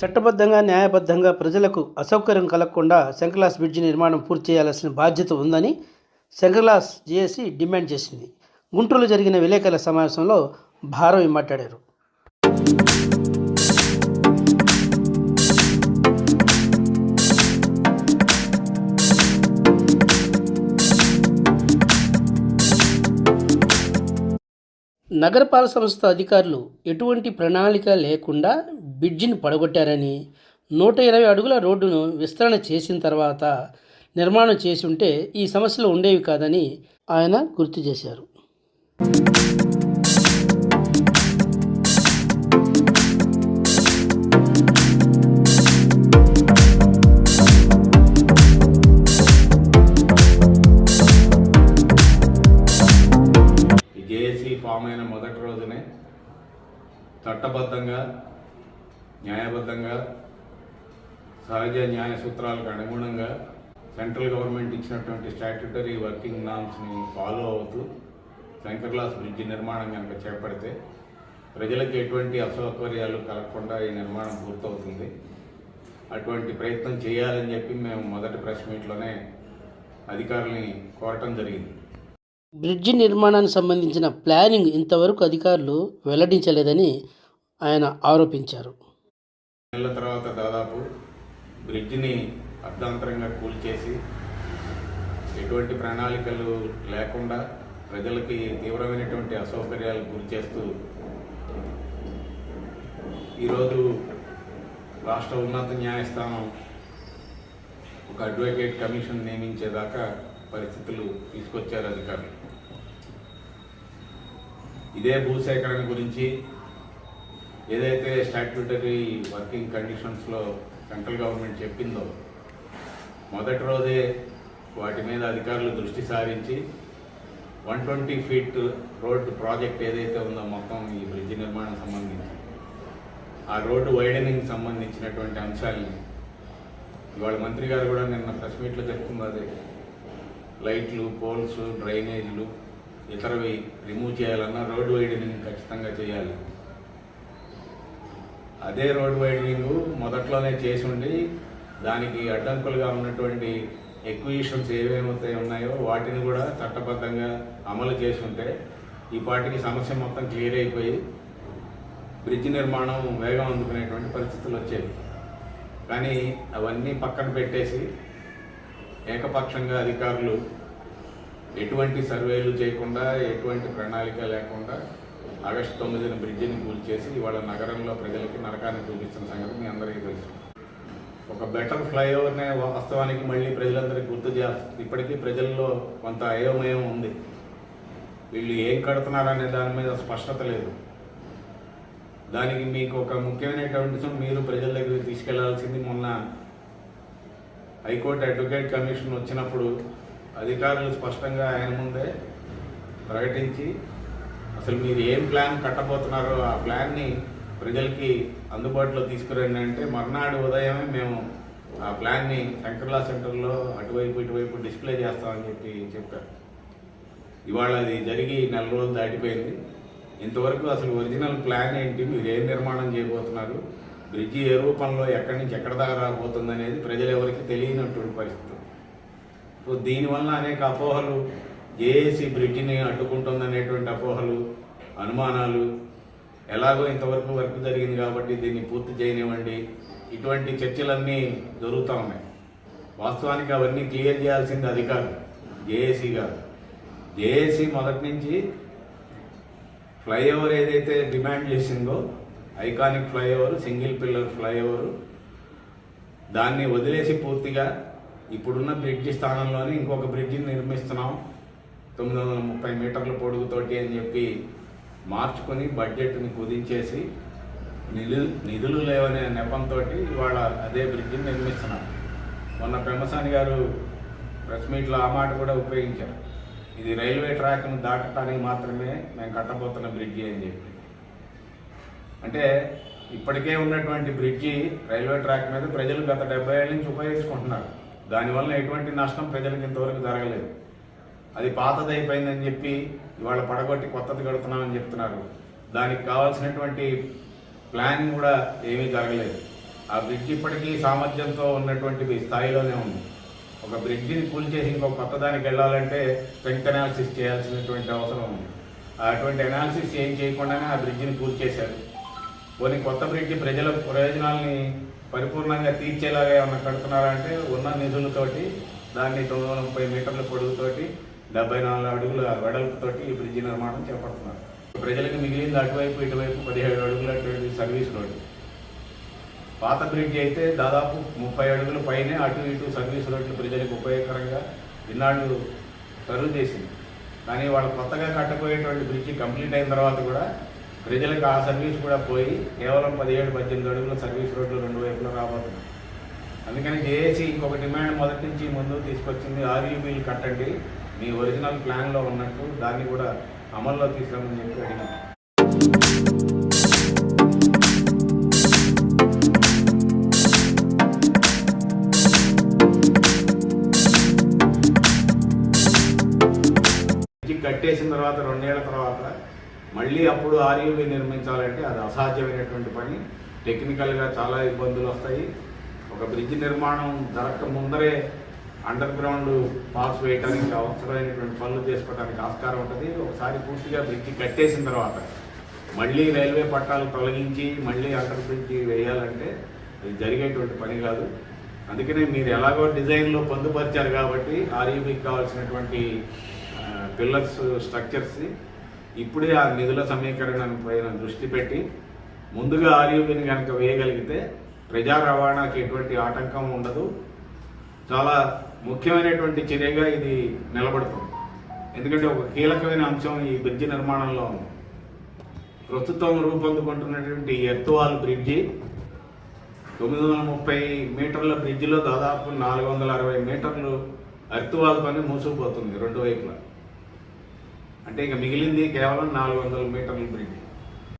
చట్టబద్ధంగా న్యాయబద్ధంగా ప్రజలకు అసౌకర్యం కలగకుండా శంకర్లాస్ బ్రిడ్జి నిర్మాణం పూర్తి చేయాల్సిన బాధ్యత ఉందని శంకర్లాస్ జేఏసీ డిమాండ్ చేసింది. గుంటూరులో జరిగిన విలేకరుల సమావేశంలో భారవి మాట్లాడారు. నగరపాలక సంస్థ అధికారులు ఎటువంటి ప్రణాళిక లేకుండా బ్రిడ్జిని పడగొట్టారని నూట ఇరవై అడుగుల రోడ్డును విస్తరణ చేసిన తర్వాత నిర్మాణం చేసి ఉంటే ఈ సమస్యలు ఉండేవి కాదని ఆయన గుర్తు చేశారు. చట్టబద్ధంగా న్యాయబద్ధంగా సహజ న్యాయ సూత్రాలకు అనుగుణంగా సెంట్రల్ గవర్నమెంట్ ఇచ్చినటువంటి స్టాట్యుటరీ వర్కింగ్ నామ్స్ని ఫాలో అవుతూ శంకర్లాస్ బ్రిడ్జి నిర్మాణం కనుక చేపడితే ప్రజలకు ఎటువంటి అసౌకర్యాలు కలగకుండా ఈ నిర్మాణం పూర్తవుతుంది. అటువంటి ప్రయత్నం చేయాలని చెప్పి మేము మొదటి ప్రెస్ మీట్లోనే అధికారులని కోరటం జరిగింది. బ్రిడ్జి నిర్మాణానికి సంబంధించిన ప్లానింగ్ ఇంతవరకు అధికారులు వెల్లడించలేదని ఆయన ఆరోపించారు. నెలల తర్వాత దాదాపు బ్రిడ్జిని అర్ధాంతరంగా కూల్చేసి ఎటువంటి ప్రణాళికలు లేకుండా ప్రజలకి తీవ్రమైనటువంటి అసౌకర్యాలకు గురి చేస్తూ ఈరోజు రాష్ట్ర ఉన్నత న్యాయస్థానం ఒక అడ్వకేట్ కమిషన్ నియమించేదాకా పరిస్థితులు తీసుకొచ్చారు అధికారులు. ఇదే భూసేకరణ గురించి ఏదైతే స్టాట్యూటరీ వర్కింగ్ కండిషన్స్లో సెంట్రల్ గవర్నమెంట్ చెప్పిందో మొదటి రోజే వాటి మీద అధికారులు దృష్టి సారించి one twenty feet road project ఏదైతే ఉందో మొత్తం ఈ బ్రిడ్జ్ నిర్మాణం సంబంధించి ఆ రోడ్డు వైడనింగ్ సంబంధించినటువంటి అంశాలని ఇవాళ మంత్రి గారు కూడా నిన్న ప్రెస్ మీట్లో చెప్తున్నది లైట్లు పోల్స్ డ్రైనేజీలు ఇతరవి రిమూవ్ చేయాలన్నా రోడ్ వైడనింగ్ ఖచ్చితంగా చేయాలి. అదే రోడ్ వైడనింగ్ మొదట్లోనే చేసి ఉండి దానికి అడ్డంకులుగా ఉన్నటువంటి ఎక్విషన్స్ ఏవేమైతే ఉన్నాయో వాటిని కూడా చట్టబద్ధంగా అమలు చేసి ఉంటే ఈ పాటికి సమస్య మొత్తం క్లియర్ అయిపోయి బ్రిడ్జ్ నిర్మాణం వేగం అందుకునేటువంటి పరిస్థితులు వచ్చేవి. కానీ అవన్నీ పక్కన పెట్టేసి ఏకపక్షంగా అధికారులు ఎటువంటి సర్వేలు చేయకుండా ఎటువంటి ప్రణాళిక లేకుండా ఆగస్టు తొమ్మిదిన బ్రిడ్జిని కూల్చేసి ఇవాళ నగరంలో ప్రజలకి నరకాన్ని చూపిస్తున్న సంగతి మీ అందరికీ తెలుసు. ఒక బెటర్ ఫ్లైఓవర్నే వాస్తవానికి మళ్ళీ ప్రజలందరికీ గుర్తు చేస్తుంది ఇప్పటికీ ప్రజల్లో కొంత అయోమయం ఉంది. వీళ్ళు ఏం కడుతున్నారనే దాని మీద స్పష్టత లేదు. దానికి మీకు ఒక ముఖ్యమైనటువంటి మీరు ప్రజల దగ్గరికి తీసుకెళ్ళాల్సింది మొన్న హైకోర్టు అడ్వకేట్ కమిషన్ వచ్చినప్పుడు అధికారులు స్పష్టంగా ఆయన ముందే ప్రకటించి అసలు మీరు ఏం ప్లాన్ కట్టబోతున్నారో ఆ ప్లాన్ని ప్రజలకి అందుబాటులో తీసుకురండి అంటే మర్నాడు ఉదయమే మేము ఆ ప్లాన్ని శంకర్లా సెంటర్లో అటువైపు ఇటువైపు డిస్ప్లే చేస్తామని చెప్పి చెప్పారు. ఇవాళ అది జరిగి నెల రోజులు దాటిపోయింది. ఇంతవరకు అసలు ఒరిజినల్ ప్లాన్ ఏంటి? మీరు ఏం నిర్మాణం చేయబోతున్నారు? బ్రిడ్జి ఏ రూపంలో ఎక్కడి నుంచి ఎక్కడ దాకా రాబోతుంది అనేది ప్రజలు ఎవరికి తెలియనటువంటి పరిస్థితి. సో దీనివల్ల అనేక అపోహలు జేఏసీ బ్రిడ్జిని అడ్డుకుంటుందనేటువంటి అపోహలు అనుమానాలు ఎలాగో ఇంతవరకు వర్క్ జరిగింది కాబట్టి దీన్ని పూర్తి చేయనివ్వండి. ఇటువంటి చర్చలన్నీ జరుగుతూ ఉన్నాయి. వాస్తవానికి అవన్నీ క్లియర్ చేయాల్సింది అధికారులు జేఏసీ గారు జేఏసీ మొదటి నుంచి ఫ్లైఓవర్ ఏదైతే డిమాండ్ చేసిందో iconic flyover single pillar flyover దాన్ని వదిలేసి పూర్తిగా ఇప్పుడున్న బ్రిడ్జి స్థానంలోనే ఇంకొక బ్రిడ్జిని నిర్మిస్తున్నాం. తొమ్మిది వందల ముప్పై మీటర్ల పొడుగుతోటి అని చెప్పి మార్చుకొని బడ్జెట్ని కుదించేసి నిధులు నిధులు లేవనే నెపంతో ఇవాళ అదే బ్రిడ్జిని నిర్మిస్తున్నాం. మొన్న పెమ్మసాని గారు ప్రెస్ మీట్లో ఆ మాట కూడా ఉపయోగించారు. ఇది రైల్వే ట్రాక్ను దాటడానికి మాత్రమే మేము కట్టబోతున్న బ్రిడ్జి అని చెప్పి. అంటే ఇప్పటికే ఉన్నటువంటి బ్రిడ్జి రైల్వే ట్రాక్ మీద ప్రజలు గత డెబ్బై ఏళ్ళ నుంచి ఉపయోగించుకుంటున్నారు. దానివల్ల ఎటువంటి నష్టం ప్రజలకు ఇంతవరకు జరగలేదు. అది పాతదైపోయిందని చెప్పి ఇవాళ పడగొట్టి కొత్తది కడుతున్నామని చెప్తున్నారు. దానికి కావాల్సినటువంటి ప్లానింగ్ కూడా ఏమీ జరగలేదు. ఆ బ్రిడ్జ్ ఇప్పటికీ సామర్థ్యంతో ఉన్నటువంటి స్థాయిలోనే ఉంది. ఒక బ్రిడ్జిని కూల్చేసి ఇంకో కొత్త దానికి వెళ్ళాలంటే స్ట్రెంగ్త్ అనాలిసిస్ చేయాల్సినటువంటి అవసరం ఉంది. అటువంటి అనాలిసిస్ ఏం చేయకుండానే ఆ బ్రిడ్జిని కూల్చేశారు కొన్ని కొత్త బ్రిడ్జి ప్రజల ప్రయోజనాల్ని పరిపూర్ణంగా తీర్చేలాగా ఏమన్నా కడుతున్నారంటే ఉన్న నిధులతోటి దాన్ని తొమ్మిది వందల ముప్పై మీటర్ల పొడుగుతోటి డెబ్బై నాలుగు అడుగుల వెడల్పుతోటి ఈ బ్రిడ్జి నిర్మాణం చేపడుతున్నారు. ప్రజలకు మిగిలింది అటువైపు ఇటువైపు పదిహేడు అడుగుల సర్వీస్ రోడ్డు. పాత బ్రిడ్జ్ అయితే దాదాపు ముప్పై అడుగుల పైనే అటు ఇటు సర్వీస్ రోడ్లు ప్రజలకు ఉపయోగకరంగా ఇన్నాళ్ళు సర్వ్ చేసింది కానీ వాళ్ళు కొత్తగా కట్టబోయేటువంటి బ్రిడ్జి కంప్లీట్ అయిన తర్వాత కూడా ప్రజలకు ఆ సర్వీస్ కూడా పోయి కేవలం పదిహేడు పద్దెనిమిది అడుగుల సర్వీస్ రోడ్లు రెండు వైపులా రాబోతుంది అందుకని జేఏసీ ఇంకొక డిమాండ్ మొదటి నుంచి ముందు తీసుకొచ్చింది ఆర్యూబీలు కట్టండి మీ ఒరిజినల్ ప్లాన్లో ఉన్నట్టు దాన్ని కూడా అమల్లో తీసుకురామని చెప్పి అడిగాం కట్టేసిన తర్వాత రెండేళ్ళ తర్వాత మళ్ళీ అప్పుడు ఆర్యూబీ నిర్మించాలంటే అది అసాధ్యమైనటువంటి పని. టెక్నికల్గా చాలా ఇబ్బందులు వస్తాయి. ఒక బ్రిడ్జ్ నిర్మాణం జరగక ముందరే అండర్ గ్రౌండ్ పాస్ వేయడానికి అవసరమైనటువంటి పనులు చేసుకోవడానికి ఆస్కారం ఉంటుంది. ఒకసారి పూర్తిగా బ్రిడ్జి కట్టేసిన తర్వాత మళ్ళీ రైల్వే పట్టాలు తొలగించి మళ్ళీ అండర్ బ్రిడ్జి వేయాలంటే అది జరిగేటువంటి పని కాదు. అందుకనే మీరు ఎలాగో డిజైన్లో పొందుపరిచారు కాబట్టి ఆర్యూబీకి కావాల్సినటువంటి పిల్లర్స్ స్ట్రక్చర్స్ ఇప్పుడే ఆ నిధుల సమీకరణ పైన దృష్టి పెట్టి ముందుగా ఆర్యూబీని కనుక వేయగలిగితే ప్రజా రవాణాకి ఎటువంటి ఆటంకం ఉండదు. చాలా ముఖ్యమైనటువంటి చర్యగా ఇది నిలబడుతుంది. ఎందుకంటే ఒక కీలకమైన అంశం ఈ బ్రిడ్జి నిర్మాణంలో ఉంది. ప్రస్తుతం రూపొందుకుంటున్నటువంటి ఎర్తువాల్ బ్రిడ్జి తొమ్మిది వందల ముప్పై మీటర్ల బ్రిడ్జిలో దాదాపు నాలుగు వందల అరవై మీటర్లు ఎర్తువాల్తోనే మూసుకుపోతుంది రెండు వైపులా. అంటే ఇక మిగిలింది కేవలం నాలుగు వందల మీటర్ల బ్రిడ్జ్.